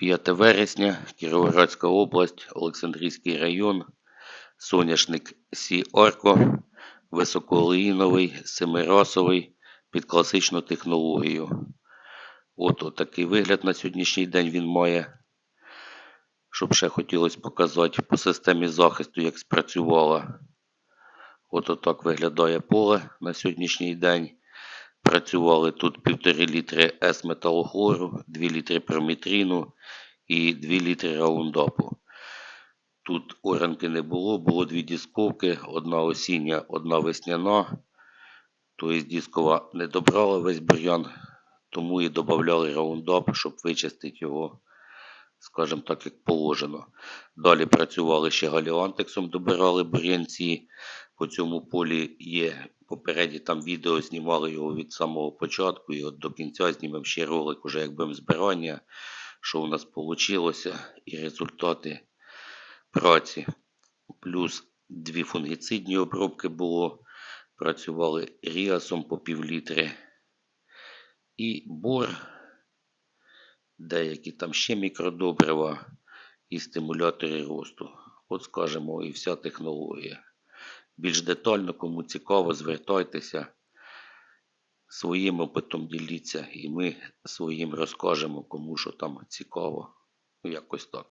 5 вересня, Кіровоградська область, Олександрійський район, соняшник Сі Орко, високоолеїновий, семирасовий, під класичну технологію. От такий вигляд на сьогоднішній день він має. Щоб ще хотілося показати по системі захисту, як спрацювала. От отак виглядає поле на сьогоднішній день. Працювали тут 1,5 літри С-металохлору, 2 літри промітріну і 2 літри раундапу. Тут оранки не було, було дві дисковки, одна осіння, одна весняна. Тобто дискова не добрала весь бур'ян, тому і додавали раундап, щоб вичистити його, скажімо так, як положено. Далі працювали ще галіантексом, добирали бур'янці. По цьому полі є попередні там відео, знімали його від самого початку і от до кінця знімемо ще ролик, уже як будемо збирання, що у нас вийшло і результати праці. Плюс дві фунгіцидні обробки було. Працювали ріасом по півлітри. І бор, деякі там ще мікродобрива і стимулятори росту. От скажемо і вся технологія. Більш детально, кому цікаво, звертайтеся. Своїм опитом діліться, і ми своїм розкажемо, кому що там цікаво. Якось так.